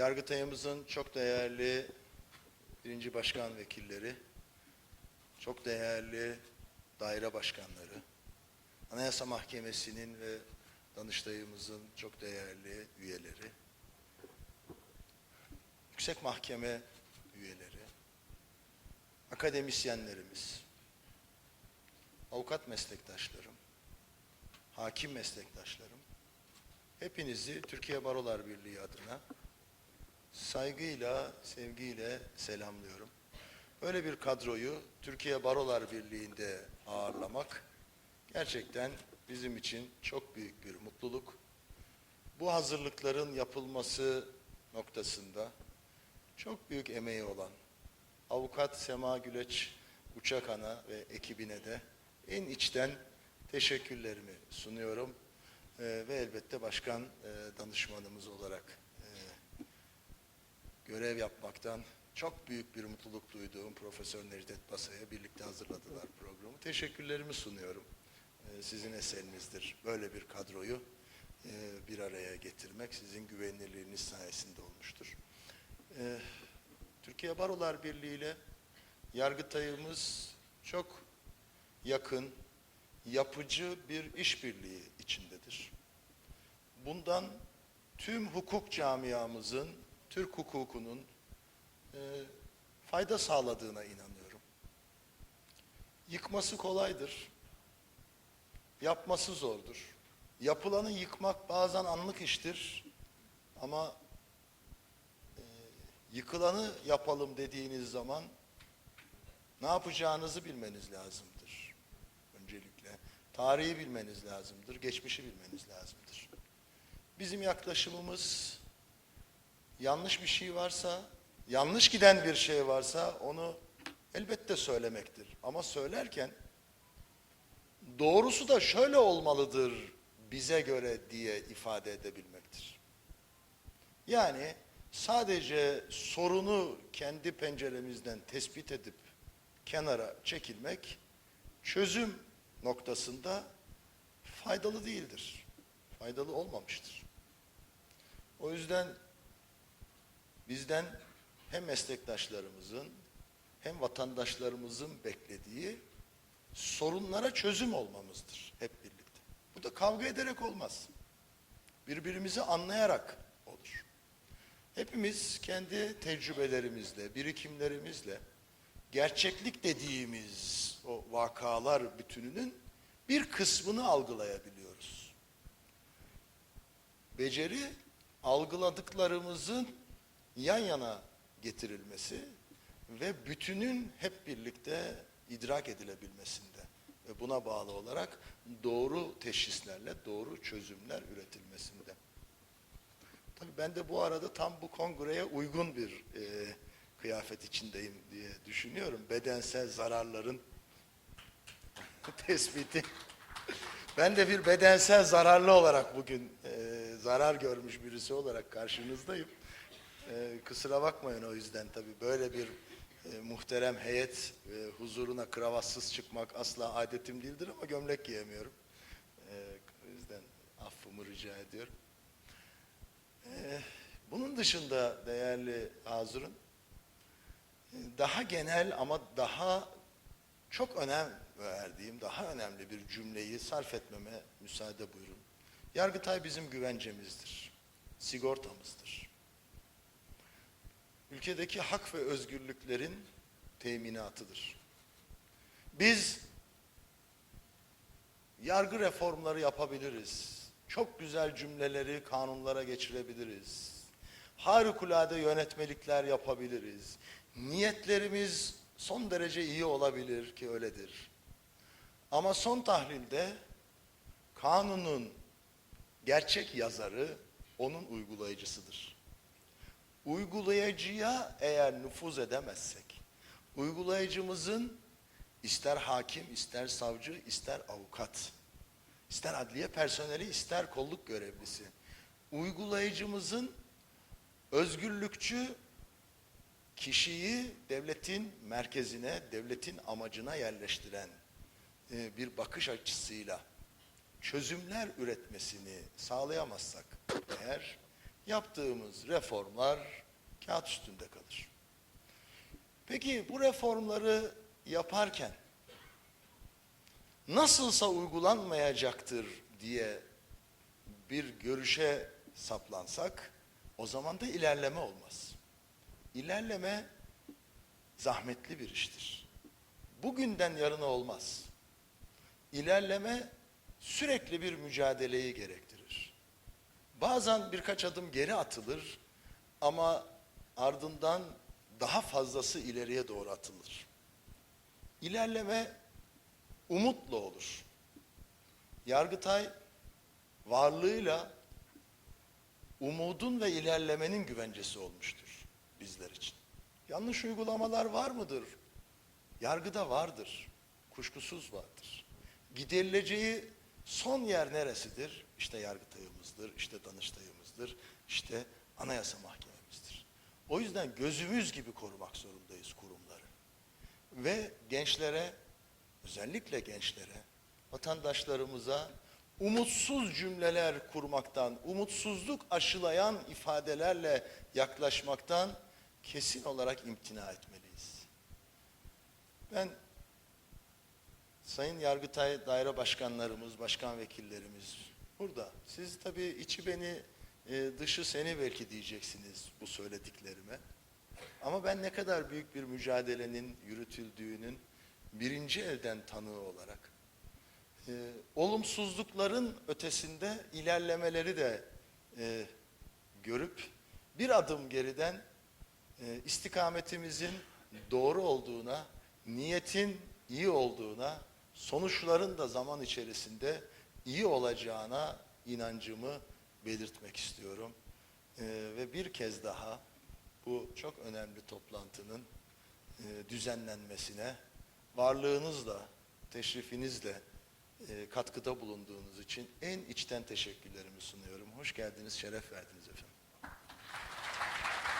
Yargıtay'ımızın çok değerli birinci başkan vekilleri, çok değerli daire başkanları, Anayasa Mahkemesi'nin ve Danıştay'ımızın çok değerli üyeleri, Yüksek Mahkeme üyeleri, akademisyenlerimiz, avukat meslektaşlarım, hakim meslektaşlarım, hepinizi Türkiye Barolar Birliği adına saygıyla, sevgiyle selamlıyorum. Böyle bir kadroyu Türkiye Barolar Birliği'nde ağırlamak gerçekten bizim için çok büyük bir mutluluk. Bu hazırlıkların yapılması noktasında çok büyük emeği olan avukat Sema Güleç Uçakan'a ve ekibine de en içten teşekkürlerimi sunuyorum. Ee, ve elbette başkan e, danışmanımız olarak görev yapmaktan çok büyük bir mutluluk duyduğum Profesör Necdet Basa'ya birlikte hazırladılar programı. Teşekkürlerimi sunuyorum. Ee, sizin eserinizdir. Böyle bir kadroyu e, bir araya getirmek sizin güvenilirliğiniz sayesinde olmuştur. Ee, Türkiye Barolar Birliği ile Yargıtay'ımız çok yakın, yapıcı bir işbirliği içindedir. Bundan tüm hukuk camiamızın, Türk hukukunun e, fayda sağladığına inanıyorum. Yıkması kolaydır, yapması zordur. Yapılanı yıkmak bazen anlık iştir ama e, yıkılanı yapalım dediğiniz zaman ne yapacağınızı bilmeniz lazımdır. Öncelikle tarihi bilmeniz lazımdır, geçmişi bilmeniz lazımdır. Bizim yaklaşımımız yanlış bir şey varsa, yanlış giden bir şey varsa onu elbette söylemektir. Ama söylerken doğrusu da şöyle olmalıdır bize göre diye ifade edebilmektir. Yani sadece sorunu kendi penceremizden tespit edip kenara çekilmek çözüm noktasında faydalı değildir. Faydalı olmamıştır. O yüzden bizden hem meslektaşlarımızın hem vatandaşlarımızın beklediği sorunlara çözüm olmamızdır hep birlikte. Bu da kavga ederek olmaz. Birbirimizi anlayarak olur. Hepimiz kendi tecrübelerimizle, birikimlerimizle gerçeklik dediğimiz o vakalar bütününün bir kısmını algılayabiliyoruz. Beceri algıladıklarımızın yan yana getirilmesi ve bütünün hep birlikte idrak edilebilmesinde ve buna bağlı olarak doğru teşhislerle doğru çözümler üretilmesinde. Tabii ben de bu arada tam bu kongreye uygun bir e, kıyafet içindeyim diye düşünüyorum. Bedensel zararların tespiti. Ben de bir bedensel zararlı olarak bugün e, zarar görmüş birisi olarak karşınızdayım. E, kusura bakmayın o yüzden tabii böyle bir e, muhterem heyet e, huzuruna kravatsız çıkmak asla adetim değildir ama gömlek giyemiyorum. E, o yüzden affımı rica ediyorum. E, bunun dışında değerli Hazır'ın daha genel ama daha çok önem verdiğim, daha önemli bir cümleyi sarf etmeme müsaade buyurun. Yargıtay bizim güvencemizdir, sigortamızdır. Ülkedeki hak ve özgürlüklerin teminatıdır. Biz yargı reformları yapabiliriz. Çok güzel cümleleri kanunlara geçirebiliriz. Harikulade yönetmelikler yapabiliriz. Niyetlerimiz son derece iyi olabilir ki öyledir. Ama son tahlilde kanunun gerçek yazarı onun uygulayıcısıdır. Uygulayıcıya eğer nüfuz edemezsek, uygulayıcımızın ister hakim, ister savcı, ister avukat, ister adliye personeli, ister kolluk görevlisi, uygulayıcımızın özgürlükçü kişiyi devletin merkezine, devletin amacına yerleştiren e, bir bakış açısıyla çözümler üretmesini sağlayamazsak eğer yaptığımız reformlar kağıt üstünde kalır. Peki bu reformları yaparken nasılsa uygulanmayacaktır diye bir görüşe saplansak o zaman da ilerleme olmaz. İlerleme zahmetli bir iştir. Bugünden yarına olmaz. İlerleme sürekli bir mücadeleyi gerektirir. Bazen birkaç adım geri atılır ama ardından daha fazlası ileriye doğru atılır. İlerleme umutla olur. Yargıtay varlığıyla umudun ve ilerlemenin güvencesi olmuştur bizler için. Yanlış uygulamalar var mıdır? Yargıda vardır. Kuşkusuz vardır. Giderileceği son yer neresidir? İşte Yargıtay'ımızdır, işte Danıştay'ımızdır, işte Anayasa Mahkememizdir. O yüzden gözümüz gibi korumak zorundayız kurumları. Ve gençlere, özellikle gençlere, vatandaşlarımıza umutsuz cümleler kurmaktan, umutsuzluk aşılayan ifadelerle yaklaşmaktan kesin olarak imtina etmeliyiz. Ben Sayın Yargıtay daire başkanlarımız, başkan vekillerimiz burada. Siz tabii içi beni, e, dışı seni belki diyeceksiniz bu söylediklerime. Ama ben ne kadar büyük bir mücadelenin yürütüldüğünün birinci elden tanığı olarak e, olumsuzlukların ötesinde ilerlemeleri de e, görüp bir adım geriden e, istikametimizin doğru olduğuna, niyetin iyi olduğuna, sonuçların da zaman içerisinde iyi olacağına inancımı belirtmek istiyorum. E, ve bir kez daha bu çok önemli toplantının e, düzenlenmesine varlığınızla, teşrifinizle e, katkıda bulunduğunuz için en içten teşekkürlerimi sunuyorum. Hoş geldiniz, şeref verdiniz efendim.